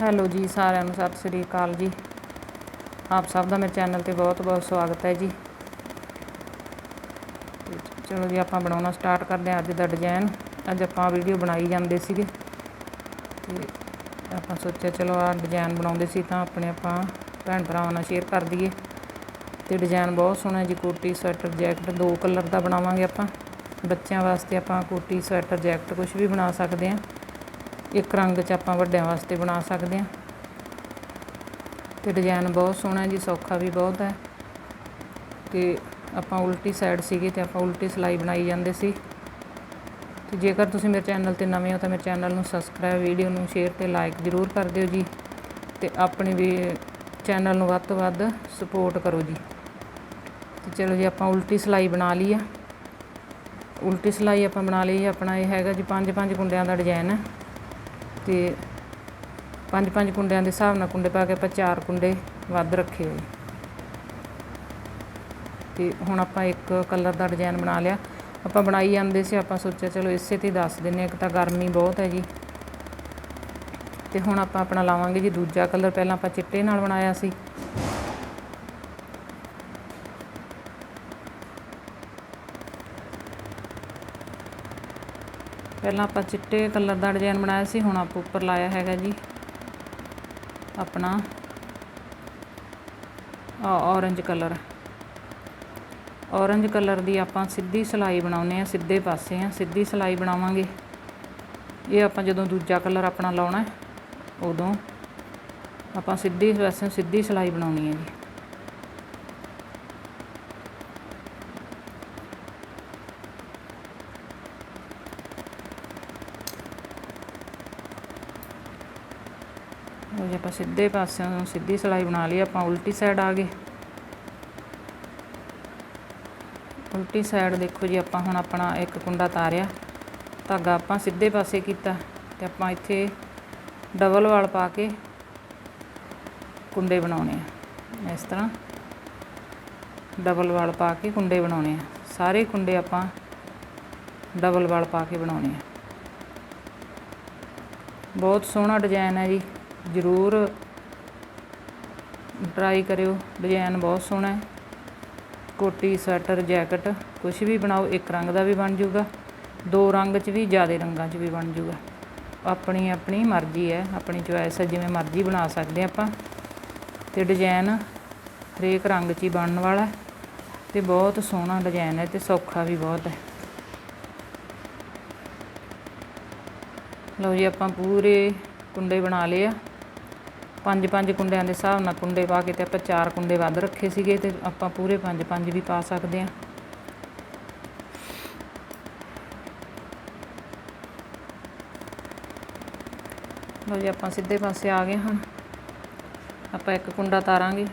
Hello ਜੀ, ਸਾਰਿਆਂ ਨੂੰ ਸਤਿ ਸ੍ਰੀ ਅਕਾਲ ਜੀ। ਆਪ ਸਭ ਦਾ ਮੇਰੇ ਚੈਨਲ ਤੇ ਬਹੁਤ-ਬਹੁਤ ਸਵਾਗਤ ਹੈ ਜੀ। ਚਲੋ ਜੀ, ਆਪਾਂ ਬਣਾਉਣਾ ਸਟਾਰਟ ਕਰਦੇ ਹਾਂ ਅੱਜ ਦਾ ਡਿਜ਼ਾਈਨ ਅੱਜ ਆਪਾਂ ਵੀਡੀਓ ਬਣਾਈ ਜਾਂਦੇ ਸੀਗੇ। ਤੇ ਆਪਾਂ ਸੋਚਿਆ ਚਲੋ ਆ ਡਿਜ਼ਾਈਨ ਬਣਾਉਂਦੇ ਸੀ ਤਾਂ ਆਪਣੇ ਆਪਾਂ ਭੈਣ ਭਰਾਵਾਂ ਨਾਲ ਸ਼ੇਅਰ ਕਰ ਦਈਏ। ਤੇ ਡਿਜ਼ਾਈਨ ਬਹੁਤ ਸੋਹਣਾ ਜੀ, ਕੋਟੀ ਸਵੈਟਰ ਜੈਕਟ ਦੋ ਕਲਰ ਦਾ ਬਣਾਵਾਂਗੇ ਆਪਾਂ। ਬੱਚਿਆਂ ਵਾਸਤੇ ਆਪਾਂ ਕੋਟੀ ਸਵੈਟਰ ਜੈਕਟ ਕੁਝ ਵੀ ਬਣਾ ਸਕਦੇ ਹਾਂ। ਇੱਕ ਰੰਗ 'ਚ ਆਪਾਂ ਵੱਡਿਆਂ ਵਾਸਤੇ ਬਣਾ ਸਕਦੇ ਹਾਂ। ਤੇ ਡਿਜ਼ਾਈਨ ਬਹੁਤ ਸੋਹਣਾ ਜੀ, ਸੌਖਾ ਵੀ ਬਹੁਤ ਹੈ। ਤੇ ਆਪਾਂ ਉਲਟੀ ਸਾਈਡ ਸੀਗੇ ਤੇ ਆਪਾਂ ਉਲਟੀ ਸਿਲਾਈ ਬਣਾਈ ਜਾਂਦੇ ਸੀ। ਤੇ ਜੇਕਰ ਤੁਸੀਂ ਮੇਰੇ ਚੈਨਲ ਤੇ ਨਵੇਂ ਹੋ ਤਾਂ ਮੇਰੇ ਚੈਨਲ ਨੂੰ ਸਬਸਕ੍ਰਾਈਬ ਵੀਡੀਓ ਨੂੰ ਸ਼ੇਅਰ ਤੇ ਲਾਈਕ ਜ਼ਰੂਰ ਕਰ ਦਿਓ ਜੀ। ਤੇ ਆਪਣੇ ਵੀ ਚੈਨਲ ਨੂੰ ਵੱਧ ਤੋਂ ਵੱਧ ਸਪੋਰਟ ਕਰੋ ਜੀ। ਤੇ ਚਲੋ ਜੀ, ਆਪਾਂ ਉਲਟੀ ਸਿਲਾਈ ਬਣਾ ਲਈ ਆ। ਉਲਟੀ ਸਿਲਾਈ ਆਪਾਂ ਬਣਾ ਲਈ, ਆਪਣਾ ਇਹ ਹੈਗਾ ਜੀ ਪੰਜ ਪੰਜ ਕੁੰਡਿਆਂ ਦਾ ਡਿਜ਼ਾਈਨ ਹੈ ਤੇ ਪੰਜ ਪੰਜ ਕੁੰਡਿਆਂ ਦੇ ਹਿਸਾਬ ਨਾਲ ਕੁੰਡੇ ਪਾ ਕੇ ਆਪਾਂ ਚਾਰ ਕੁੰਡੇ ਵੱਧ ਰੱਖੇ ਹੋਏ। ਤੇ ਹੁਣ ਆਪਾਂ ਇੱਕ ਕਲਰ ਦਾ ਡਿਜ਼ਾਈਨ ਬਣਾ ਲਿਆ। ਆਪਾਂ ਬਣਾਈ ਜਾਂਦੇ ਸੀ, ਆਪਾਂ ਸੋਚਿਆ ਚਲੋ ਇਸੇ ਤੇ ਦੱਸ ਦਿੰਨੇ ਆ ਇੱਕ ਤਾਂ ਗਰਮੀ ਬਹੁਤ ਹੈ ਜੀ। ਤੇ ਹੁਣ ਆਪਾਂ ਆਪਣਾ ਲਾਵਾਂਗੇ ਜੀ ਦੂਜਾ ਕਲਰ, ਪਹਿਲਾਂ ਆਪਾਂ ਚਿੱਟੇ ਨਾਲ ਬਣਾਇਆ ਸੀ। ਪਹਿਲਾਂ ਆਪਾਂ ਚਿੱਟੇ ਕਲਰ ਦਾ ਡਿਜ਼ਾਈਨ ਬਣਾਇਆ ਸੀ, ਹੁਣ ਆਪਾਂ ਉੱਪਰ ਲਾਇਆ ਹੈਗਾ ਜੀ। ਆਪਣਾ ਔਰੰਜ ਕਲਰ। ਔਰੰਜ ਕਲਰ ਦੀ ਆਪਾਂ ਸਿੱਧੀ ਸਿਲਾਈ ਬਣਾਉਨੇ ਆ ਸਿੱਧੇ ਪਾਸੇ ਆ ਸਿੱਧੀ ਸਿਲਾਈ ਬਣਾਵਾਂਗੇ। ਇਹ ਆਪਾਂ ਜਦੋਂ ਦੂਜਾ ਕਲਰ ਆਪਣਾ ਲਾਉਣਾ ਉਦੋਂ ਆਪਾਂ ਸਿੱਧੀ ਪਾਸੇ ਸਿੱਧੀ ਸਿਲਾਈ ਬਣਾਉਣੀ ਹੈ ਜੀ। ਉਹ ਜੇ ਆਪਾਂ ਸਿੱਧੇ ਪਾਸਿਓਂ ਸਿੱਧੀ ਸਿਲਾਈ ਬਣਾ ਲਈ, ਆਪਾਂ ਉਲਟੀ ਸਾਈਡ ਆ ਗਏ। ਉਲਟੀ ਸਾਈਡ ਦੇਖੋ ਜੀ, ਆਪਾਂ ਹੁਣ ਆਪਣਾ ਇੱਕ ਕੁੰਡਾ ਤਾਰਿਆ। ਧਾਗਾ ਆਪਾਂ ਸਿੱਧੇ ਪਾਸੇ ਕੀਤਾ ਤੇ ਆਪਾਂ ਇੱਥੇ ਡਬਲ ਵਾਲ ਪਾ ਕੇ ਕੁੰਡੇ ਬਣਾਉਣੇ ਆ। ਇਸ ਤਰ੍ਹਾਂ ਡਬਲ ਵਾਲ ਪਾ ਕੇ ਕੁੰਡੇ ਬਣਾਉਣੇ ਆ। ਸਾਰੇ ਕੁੰਡੇ ਆਪਾਂ ਡਬਲ ਵਾਲ ਪਾ ਕੇ ਬਣਾਉਣੇ ਆ। ਬਹੁਤ ਸੋਹਣਾ ਡਿਜ਼ਾਈਨ ਹੈ ਜੀ। ਜ਼ਰੂਰ ਟਰਾਈ ਕਰਿਓ। ਡਿਜ਼ਾਈਨ ਬਹੁਤ ਸੋਹਣਾ ਹੈ। ਕੋਟੀ, ਸਵੈਟਰ, ਜੈਕਟ ਕੁਝ ਵੀ ਬਣਾਓ, ਇੱਕ ਰੰਗ ਦਾ ਵੀ ਬਣ ਜਾਊਗਾ। ਦੋ ਰੰਗ 'ਚ ਵੀ ਜ਼ਿਆਦਾ ਰੰਗਾਂ 'ਚ ਵੀ ਬਣ ਜਾਊਗਾ। ਆਪਣੀ ਆਪਣੀ ਮਰਜ਼ੀ ਹੈ। ਆਪਣੀ ਚੋਇਸ ਹੈ। ਜਿਵੇਂ ਮਰਜ਼ੀ ਬਣਾ ਸਕਦੇ ਆਪਾਂ। ਤੇ ਡਿਜ਼ਾਈਨ ਹਰੇਕ ਰੰਗ 'ਚ ਹੀ ਬਣਨ ਵਾਲਾ ਤੇ ਬਹੁਤ ਸੋਹਣਾ ਡਿਜ਼ਾਈਨ ਹੈ ਤੇ ਸੌਖਾ ਵੀ ਬਹੁਤ ਹੈ। ਲਓ ਜੀ, ਆਪਾਂ ਪੂਰੇ ਕੁੰਡੇ ਬਣਾ ਲਏ ਆ। ਪੰਜ ਪੰਜ ਕੁੰਡਿਆਂ ਦੇ ਹਿਸਾਬ ਨਾਲ ਕੁੰਡੇ ਪਾ ਕੇ ਤੇ ਆਪਾਂ ਚਾਰ ਕੁੰਡੇ ਵੱਧ ਰੱਖੇ ਸੀਗੇ ਤੇ ਆਪਾਂ ਪੂਰੇ ਪੰਜ ਪੰਜ ਵੀ ਪਾ ਸਕਦੇ ਆ ਲਓ ਜੀ, ਆਪਾਂ ਸਿੱਧੇ ਪਾਸੇ ਆ ਗਏ ਹਾਂ। ਆਪਾਂ ਇੱਕ ਕੁੰਡਾ ਤਾਰਾਂਗੇ।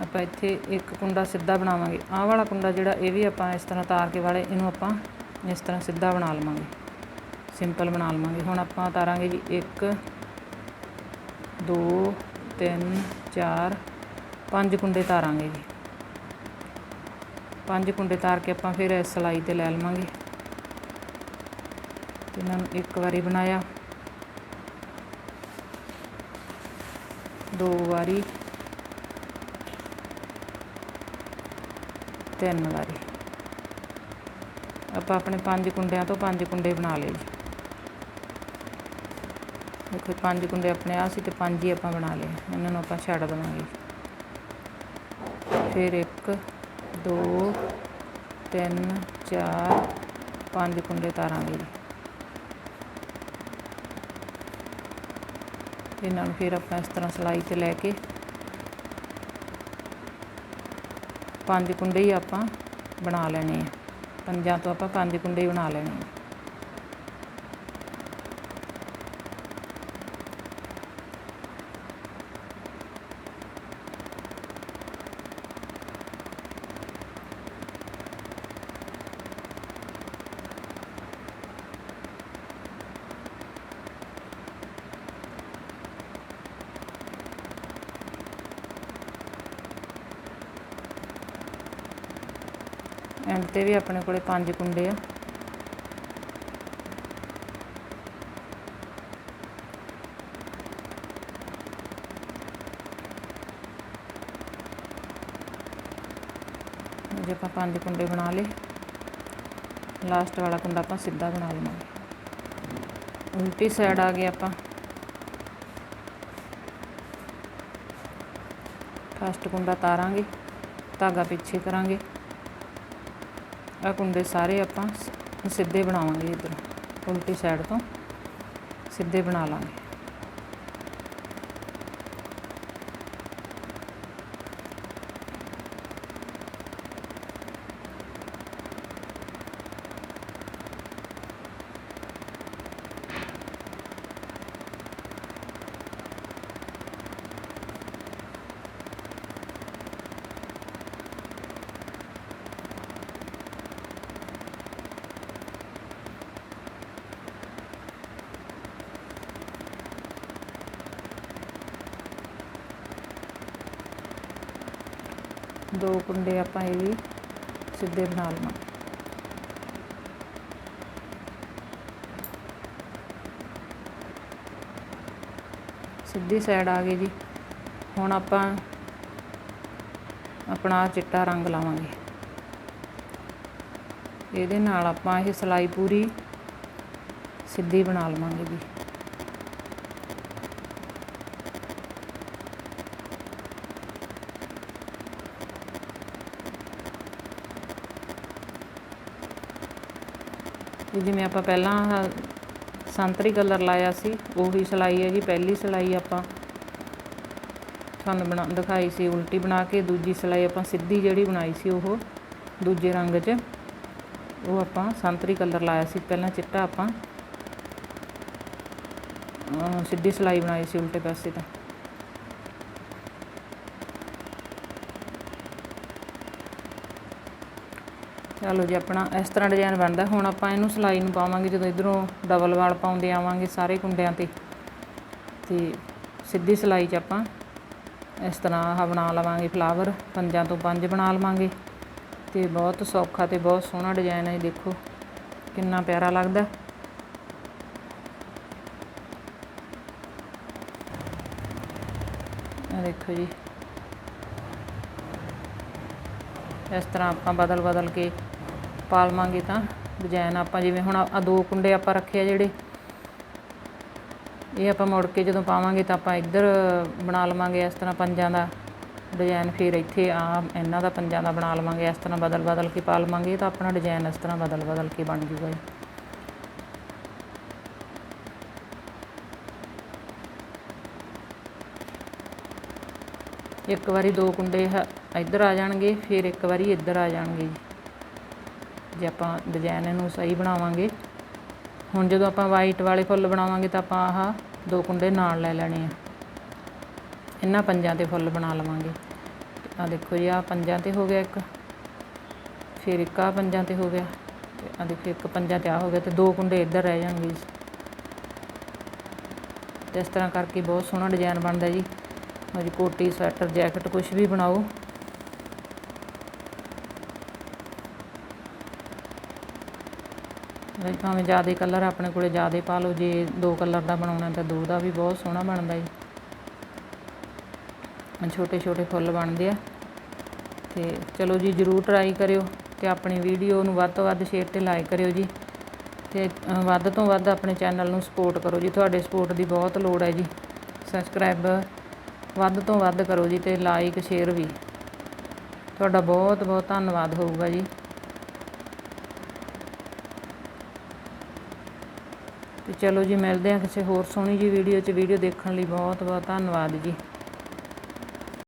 ਆਪਾਂ ਇੱਥੇ ਇੱਕ ਕੁੰਡਾ ਸਿੱਧਾ ਬਣਾਵਾਂਗੇ। ਆਹ ਵਾਲਾ ਕੁੰਡਾ ਜਿਹੜਾ, ਇਹ ਵੀ ਆਪਾਂ ਇਸ ਤਰ੍ਹਾਂ ਤਾਰ ਕੇ ਵਾਲੇ, ਇਹਨੂੰ ਆਪਾਂ ਇਸ ਤਰ੍ਹਾਂ ਸਿੱਧਾ ਬਣਾ ਲਵਾਂਗੇ। ਸਿੰਪਲ ਬਣਾ ਲਵਾਂਗੇ। ਹੁਣ ਆਪਾਂ ਤਾਰਾਂਗੇ ਜੀ 1 2 3 4 5 ਕੁੰਡੇ ਤਾਰਾਂਗੇ ਜੀ। ਪੰਜ ਕੁੰਡੇ ਤਾਰ ਕੇ ਆਪਾਂ ਫਿਰ ਇਸ ਸਲਾਈ ਤੇ ਲੈ ਲਵਾਂਗੇ। ਇਹਨਾਂ ਨੂੰ ਇੱਕ ਵਾਰੀ ਬਣਾਇਆ। ਦੋ ਵਾਰੀ। ਤਿੰਨ ਵਾਰੀ। ਆਪਾਂ ਆਪਣੇ ਪੰਜ ਕੁੰਡਿਆਂ ਤੋਂ ਪੰਜ ਕੁੰਡੇ ਬਣਾ ਲਏ ਜੀ। ਦੇਖੋ ਪੰਜ ਕੁੰਡੇ ਆਪਣੇ ਆ ਸੀ ਤੇ ਪੰਜ ਹੀ ਆਪਾਂ ਬਣਾ ਲਏ। ਇਹਨਾਂ ਨੂੰ ਆਪਾਂ ਛੱਡ ਦੇਵਾਂਗੇ। ਫਿਰ 1 2 3 4 ਪੰਜ ਕੁੰਡੇ ਤਾਰਾਂਗੇ ਜੀ। ਇਹਨਾਂ ਨੂੰ ਫਿਰ ਆਪਾਂ ਇਸ ਤਰ੍ਹਾਂ ਸਲਾਈ ਤੇ ਲੈ ਕੇ ਪੰਜ ਕੁੰਡੇ ਹੀ ਆਪਾਂ ਬਣਾ ਲੈਣੇ ਆ। ਪੰਜਾਂ ਤੋਂ ਆਪਾਂ ਪੰਜ ਕੁੰਡੇ ਹੀ ਬਣਾ ਲੈਣੇ ਆ। ਐਂਡ ਤੇ ਵੀ ਆਪਣੇ ਕੋਲੇ ਪੰਜ ਕੁੰਡੇ ਆ। ਜੇ ਆਪਾਂ ਪੰਜ ਕੁੰਡੇ ਬਣਾ ਲਏ ਲਾਸਟ ਵਾਲਾ ਕੁੰਡਾ ਆਪਾਂ ਸਿੱਧਾ ਬਣਾ ਲਵਾਂਗੇ। ਉਲਟੀ ਸਾਈਡ ਆ ਗਏ ਆਪਾਂ। ਫਸਟ ਕੁੰਡਾ ਤਾਰਾਂਗੇ, ਧਾਗਾ ਪਿੱਛੇ ਕਰਾਂਗੇ। ਆ ਕੁੰਡੇ ਸਾਰੇ ਆਪਾਂ ਸਿੱਧੇ ਬਣਾਵਾਂਗੇ ਇਧਰ ਉਲਟੀ ਸਾਈਡ ਤੋਂ ਸਿੱਧੇ ਬਣਾ ਲਾਂਗੇ। ਦੋ ਕੁੰਡੇ ਆਪਾਂ ਇਹ ਵੀ ਸਿੱਧੇ ਬਣਾ ਲਵਾਂਗੇ ਸਿੱਧੀ ਸਾਈਡ ਆ ਗਈ ਜੀ। ਹੁਣ ਆਪਾਂ ਆਪਣਾ ਚਿੱਟਾ ਰੰਗ ਲਾਵਾਂਗੇ। ਇਹਦੇ ਨਾਲ ਆਪਾਂ ਇਹ ਸਲਾਈ ਪੂਰੀ ਸਿੱਧੀ ਬਣਾ ਲਵਾਂਗੇ ਜੀ। ਇਹ ਜਿਵੇਂ ਆਪਾਂ ਪਹਿਲਾਂ ਸੰਤਰੀ ਕਲਰ ਲਾਇਆ ਸੀ, ਉਹੀ ਸਿਲਾਈ ਹੈ ਜੀ, ਪਹਿਲੀ ਸਿਲਾਈ ਆਪਾਂ। ਤੁਹਾਨੂੰ ਬਣਾ, ਦਿਖਾਈ ਸੀ, ਉਲਟੀ ਬਣਾ ਕੇ, ਦੂਜੀ ਸਿਲਾਈ ਆਪਾਂ ਸਿੱਧੀ ਜਿਹੜੀ ਬਣਾਈ ਸੀ ਉਹ, ਦੂਜੇ ਰੰਗ 'ਚ। ਉਹ ਆਪਾਂ ਸੰਤਰੀ ਕਲਰ ਲਾਇਆ ਸੀ, ਪਹਿਲਾਂ ਚਿੱਟਾ ਆਪਾਂ ਸਿੱਧੀ ਸਿਲਾਈ ਬਣਾਈ ਸੀ, ਉਲਟੇ ਪਾਸੇ ਤਾਂ। ਚਲੋ ਜੀ, ਆਪਣਾ ਇਸ ਤਰ੍ਹਾਂ ਡਿਜ਼ਾਈਨ ਬਣਦਾ। ਹੁਣ ਆਪਾਂ ਇਹਨੂੰ ਸਿਲਾਈ ਨੂੰ ਪਾਵਾਂਗੇ, ਜਦੋਂ ਇਧਰੋਂ ਡਬਲ ਵਾਲ ਪਾਉਂਦੇ ਆਵਾਂਗੇ ਸਾਰੇ ਕੁੰਡਿਆਂ ਤੇ। ਤੇ ਸਿੱਧੀ ਸਿਲਾਈ 'ਚ ਆਪਾਂ ਇਸ ਤਰ੍ਹਾਂ ਆਹ ਬਣਾ ਲਵਾਂਗੇ ਫਲਾਵਰ ਪੰਜਾਂ ਤੋਂ ਪੰਜ ਬਣਾ ਲਵਾਂਗੇ। ਤੇ ਬਹੁਤ ਸੌਖਾ ਤੇ ਬਹੁਤ ਸੋਹਣਾ ਡਿਜ਼ਾਈਨ ਹੈ ਇਹ ਦੇਖੋ, ਕਿੰਨਾ ਪਿਆਰਾ ਲੱਗਦਾ। ਇਹ ਦੇਖੋ ਜੀ। ਇਸ ਤਰ੍ਹਾਂ ਆਪਾਂ ਬਦਲ ਬਦਲ ਕੇ ਪਾਲਵਾਂਗੇ ਤਾਂ ਡਿਜ਼ਾਈਨ ਆਪਾਂ ਜਿਵੇਂ ਹੁਣ ਆ ਦੋ ਕੁੰਡੇ ਆਪਾਂ ਰੱਖੇ ਆ ਜਿਹੜੇ, ਇਹ ਆਪਾਂ ਮੁੜ ਕੇ ਜਦੋਂ ਪਾਵਾਂਗੇ ਤਾਂ ਆਪਾਂ ਇੱਧਰ ਬਣਾ ਲਵਾਂਗੇ ਇਸ ਤਰ੍ਹਾਂ ਪੰਜਾਂ ਦਾ ਡਿਜ਼ਾਈਨ, ਫਿਰ ਇੱਥੇ ਆ ਇਹਨਾਂ ਦਾ ਪੰਜਾਂ ਦਾ ਬਣਾ ਲਵਾਂਗੇ, ਇਸ ਤਰ੍ਹਾਂ ਬਦਲ ਬਦਲ ਕੇ ਪਾ ਲਵਾਂਗੇ, ਤਾਂ ਆਪਣਾ ਡਿਜ਼ਾਈਨ ਇਸ ਤਰ੍ਹਾਂ ਬਦਲ ਬਦਲ ਕੇ ਬਣ ਜੂਗਾ ਜੀ। ਇੱਕ ਵਾਰੀ ਦੋ ਕੁੰਡੇ ਇੱਧਰ ਆ ਜਾਣਗੇ, ਫਿਰ ਇੱਕ ਵਾਰੀ ਇੱਧਰ ਆ ਜਾਣਗੇ ਜੀ। ਜੇ ਆਪਾਂ ਡਿਜ਼ਾਈਨ ਇਹਨੂੰ ਸਹੀ ਬਣਾਵਾਂਗੇ। ਹੁਣ ਜਦੋਂ ਆਪਾਂ ਵਾਈਟ ਵਾਲੇ ਫੁੱਲ ਬਣਾਵਾਂਗੇ ਤਾਂ ਆਪਾਂ ਆਹ ਦੋ ਕੁੰਡੇ ਨਾਲ ਲੈ ਲੈਣੇ ਆ। ਇਹਨਾਂ ਪੰਜਾਂ ਤੇ ਫੁੱਲ ਬਣਾ ਲਵਾਂਗੇ। ਆ ਦੇਖੋ ਜੀ ਆ ਪੰਜਾਂ ਤੇ ਹੋ ਗਿਆ ਇੱਕ, ਫਿਰ ਇੱਕ ਆ ਪੰਜਾਂ ਤੇ ਹੋ ਗਿਆ, ਤੇ ਆ ਦੇਖੋ ਇੱਕ ਪੰਜਾਂ ਤੇ ਆ ਹੋ ਗਿਆ, ਤੇ ਦੋ ਕੁੰਡੇ ਇੱਧਰ ਰਹਿ ਜਾਣਗੇ ਜੀ। ਤੇ ਇਸ ਤਰ੍ਹਾਂ ਕਰਕੇ ਬਹੁਤ ਸੋਹਣਾ ਡਿਜ਼ਾਈਨ ਬਣਦਾ ਜੀ। ਹਾਂਜੀ ਕੋਟੀ, ਸਵੈਟਰ, ਜੈਕਟ ਕੁਝ ਵੀ ਬਣਾਓ। ਵੀ ਭਾਵੇਂ ਜ਼ਿਆਦਾ ਕਲਰ ਆਪਣੇ ਕੋਲੇ ਜ਼ਿਆਦਾ ਪਾ ਲਓ, ਜੇ ਦੋ ਕਲਰ ਦਾ ਬਣਾਉਣਾ ਤਾਂ ਦੋ ਦਾ ਵੀ ਬਹੁਤ ਸੋਹਣਾ ਬਣਦਾ ਜੀ। ਛੋਟੇ ਛੋਟੇ ਫੁੱਲ ਬਣਦੇ ਆ। ਤੇ ਚਲੋ ਜੀ, ਜਰੂਰ ਟਰਾਈ ਕਰਿਓ ਤੇ ਆਪਣੀ ਵੀਡੀਓ ਨੂੰ ਵੱਧ ਤੋਂ ਵੱਧ ਸ਼ੇਅਰ ਤੇ ਲਾਈਕ ਕਰਿਓ ਜੀ। ਤੇ ਵੱਧ ਤੋਂ ਵੱਧ ਆਪਣੇ ਚੈਨਲ ਨੂੰ ਸਪੋਰਟ ਕਰੋ ਜੀ। ਤੁਹਾਡੇ ਸਪੋਰਟ ਦੀ ਬਹੁਤ ਲੋੜ ਹੈ ਜੀ। ਸਬਸਕ੍ਰਾਈਬ ਵੱਧ ਤੋਂ ਵੱਧ ਕਰੋ ਜੀ ਤੇ ਲਾਈਕ ਸ਼ੇਅਰ ਵੀ। ਤੁਹਾਡਾ ਬਹੁਤ ਬਹੁਤ ਧੰਨਵਾਦ ਹੋਊਗਾ ਜੀ। ਤੇ ਚਲੋ ਜੀ ਮਿਲਦੇ ਹਾਂ ਕਿਸੇ ਹੋਰ ਸੋਹਣੀ ਜੀ ਵੀਡੀਓ 'ਚ। ਵੀਡੀਓ ਦੇਖਣ ਲਈ ਬਹੁਤ ਬਹੁਤ ਧੰਨਵਾਦ ਜੀ।